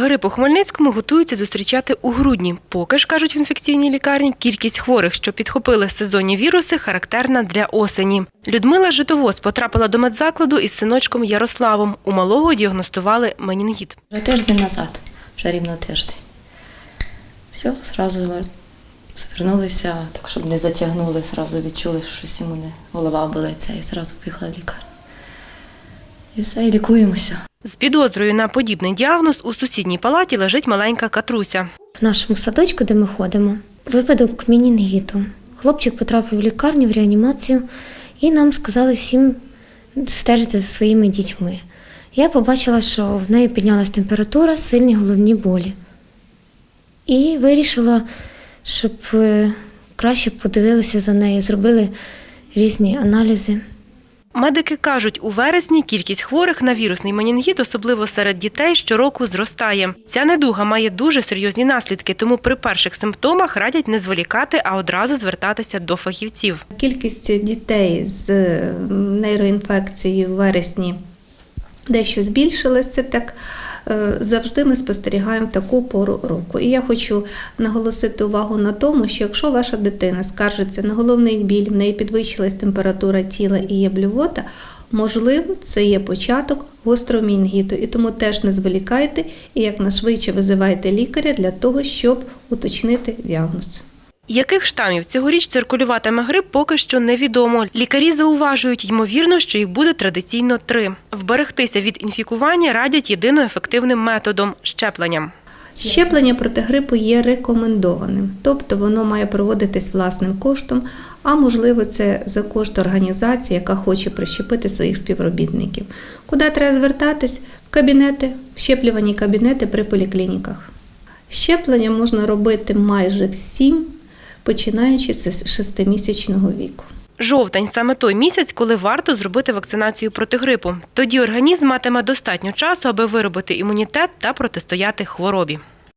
Грип у Хмельницькому готуються зустрічати у грудні. Поки ж, кажуть в інфекційній лікарні, кількість хворих, що підхопили сезонні віруси, характерна для осені. Людмила Житовоз потрапила до медзакладу із синочком Ярославом. У малого діагностували менінгіт. Вже тиждень назад, вже рівно тиждень. Все, зразу звернулися, так щоб не затягнули, зразу відчули, що щось йому не голова болиться, і зразу поїхала в лікарню. І все, і лікуємося. З підозрою на подібний діагноз у сусідній палаті лежить маленька Катруся. В нашому садочку, де ми ходимо, випадок мінінгіту. Хлопчик потрапив в лікарню в реанімацію, і нам сказали всім стежити за своїми дітьми. Я побачила, що в неї піднялась температура, сильні головні болі. І вирішила, щоб е, краще подивилися за нею, зробили різні аналізи. Медики кажуть, у вересні кількість хворих на вірусний менінгіт, особливо серед дітей, щороку зростає. Ця недуга має дуже серйозні наслідки, тому при перших симптомах радять не зволікати, а одразу звертатися до фахівців. Кількість дітей з нейроінфекцією в вересні дещо збільшилася. Так е, завжди ми спостерігаємо таку пору року. І я хочу наголосити увагу на тому, що якщо ваша дитина скаржиться на головний біль, в неї підвищилась температура тіла і є блювота, можливо, це є початок гострого мінгіту. І тому теж не зволікайте і якнайшвидше визивайте лікаря для того, щоб уточнити діагноз. Яких штамів цьогоріч циркулюватиме грип, поки що невідомо. Лікарі зауважують, ймовірно, що їх буде традиційно три. Вберегтися від інфікування радять єдино ефективним методом щепленням. Щеплення проти грипу є рекомендованим, тобто воно має проводитись власним коштом, а можливо, це за кошт організації, яка хоче прищепити своїх співробітників. Куди треба звертатись? В кабінети, в щеплювані кабінети при поліклініках. Щеплення можна робити майже всім, починаючи з 6-місячного віку. Жовтень саме той місяць, коли варто зробити вакцинацію проти грипу. Тоді організм матиме достатньо часу, аби виробити імунітет та протистояти хворобі.